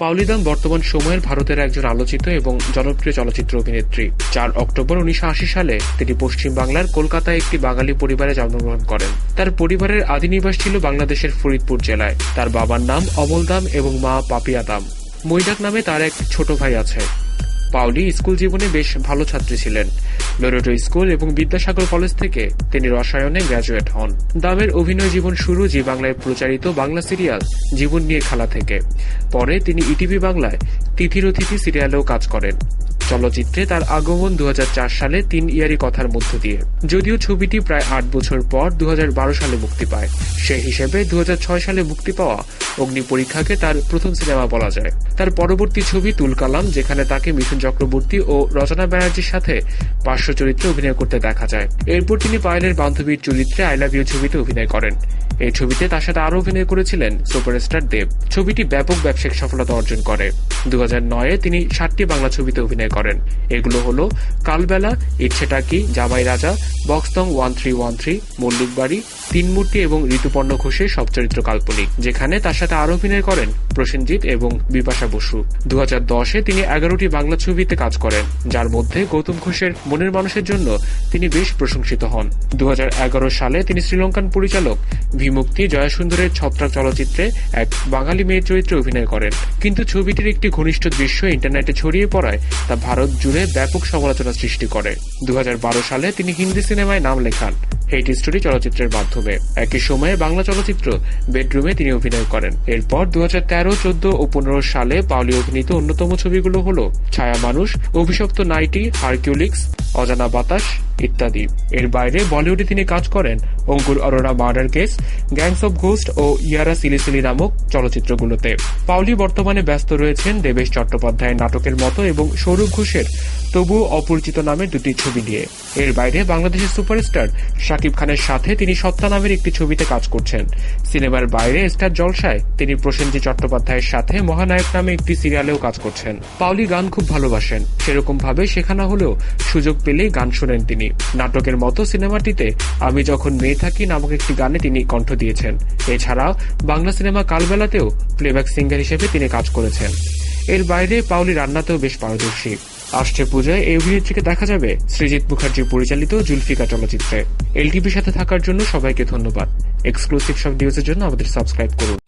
পাউলিদাম বর্তমান সময়ের ভারতের একজন আলোচিত এবং জনপ্রিয় চলচ্চিত্র অভিনেত্রী। চার অক্টোবর উনিশশো আশি সালে তিনি পশ্চিম বাংলার কলকাতায় একটি বাঙালি পরিবারে জন্মগ্রহণ করেন। তার পরিবারের আদি নিবাস ছিল বাংলাদেশের ফরিদপুর জেলায়। তার বাবার নাম অমল দাম এবং মা পাপিয়া দাম। মৈডাক নামে তার এক ছোট ভাই আছে। পাউলি স্কুল জীবনে বেশ ভালো ছাত্রী ছিলেন। লোরেটো স্কুল এবং বিদ্যাসাগর কলেজ থেকে তিনি রসায়নে গ্রাজুয়েট হন। দামের অভিনয় জীবন শুরু জি বাংলায় প্রচারিত বাংলা সিরিয়াল জীবন নিয়ে খেলা থেকে। পরে তিনি ইটিভি বাংলায় তিথির অতিথি সিরিয়ালেও কাজ করেন। চলচ্চিত্রে তার আগমন দু হাজার চার সালে তিন ইয়ারি কথার মধ্য দিয়ে। যদিও ছবিটি প্রায় আট বছর পর দুহাজার বারো সালে মুক্তি পায়। সে হিসেবে দুহাজার ছয় সালে মুক্তি পাওয়া অগ্নি পরীক্ষাকে তার প্রথম সিনেমা বলা যায়। তার পরবর্তী ছবি তুলকালাম যেখানে তাকে মিথুন চক্রবর্তী ও রচনা ব্যানার্জির সাথে পার্শ্ব চরিত্রে অভিনয় করতে দেখা যায়। এরপর তিনি পায়েলের বান্ধবীর চরিত্রে আই লাভ ইউ ছবিতে অভিনয় করেন। এই ছবিতে তার সাথে আরও অভিনয় করেছিলেন সুপারস্টার দেব। ছবিটি ব্যাপক ব্যবসায়িক সফলতা অর্জন করে। দু নয়ে তিনি ষাটটি বাংলা ছবিতে অভিনয় করেন। এগুলো হলো কালবেলা ইচ্ছেটা কি Jamai Raja বক্সতং one three one three, Mallick Bari, Teen Murti এবং ঋতুপর্ণ ঘোষের সব চরিত্র কাল্পনিক। যেখানে তার সাথে আরও অভিনয় করেন প্রসেনজিৎ এবং বিপাশা বসু। দু হাজার দশে তিনি এগারোটি বাংলা ছবিতে কাজ করেন, যার মধ্যে গৌতম ঘোষের মনের মানুষের জন্য তিনি বেশ প্রশংসিত হন। দু হাজার এগারো সালে তিনি শ্রীলঙ্কান পরিচালক বিমুক্তি জয়াসুন্দরের ছত্রাক চলচ্চিত্রে এক বাঙালি মেয়ের চরিত্রে অভিনয় করেন। কিন্তু ছবিটির একটি ঘনিষ্ঠ দৃশ্য ইন্টারনেটে ছড়িয়ে পড়ায় তা ভারত জুড়ে ব্যাপক সমালোচনা সৃষ্টি করে। দু সালে তিনি হিন্দি সিনেমায় নাম লেখান, হেইট স্টোরি চলচ্চিত্রের মাধ্যমে। একই সময়ে বাংলা চলচ্চিত্র বেডরুমে তিনি অভিনয় করেন। এরপর দু হাজার তেরো, চোদ্দ ও পনেরো সালে পাওলি অভিনীত অন্যতম ছবিগুলো হল ছায়া মানুষ, অভিশপ্ত নাইটি, হারকিউলিক্স অজানা বাতাস ইত্যাদি। এর বাইরে বলিউডে তিনি কাজ করেন। Ankur Arora murder case, gangs of ghost O Yaara silly silly নামক চলচ্চিত্রগুলোতে। পাউলি বর্তমানে ব্যস্ত রয়েছেন দেবেশ চট্টোপাধ্যায়ের নাটকের মতো এবং সৌরভ ঘোষের তবুও অপরিচিত নামের দুটি ছবি নিয়ে এর বাইরে বাংলাদেশের সুপারস্টার শাকিব খানের সাথে তিনি সত্তা নামের একটি ছবিতে কাজ করছেন। সিনেমার বাইরে স্টার জলসায় তিনি প্রসেনজিৎ চট্টোপাধ্যায়ের সাথে মহানায়ক নামে একটি সিরিয়ালেও কাজ করছেন। পাউলি গান খুব ভালোবাসেন। সেরকম ভাবে শেখানো হলেও সুযোগ পেলেই গান শোনেন তিনি। নাটকের মতো সিনেমাটিতে আমি যখন মেয়ে থাকি, নামক একটি গানে তিনি কণ্ঠ দিয়েছেন। এছাড়াও বাংলা সিনেমা কালবেলাতেও প্লেব্যাক সিঙ্গার হিসেবে তিনি কাজ করেছেন। এর বাইরে পাউলি রান্নাতেও বেশ পারদর্শী। আসছে পূজায় এই অভিনেত্রীকে দেখা যাবে সৃজিত মুখার্জি পরিচালিত জুলফিকা চলচ্চিত্রে। এলটিভির সাথে থাকার জন্য সবাইকে ধন্যবাদ। এক্সক্লুসিভ সব নিউজের জন্য আমাদের সাবস্ক্রাইব করুন।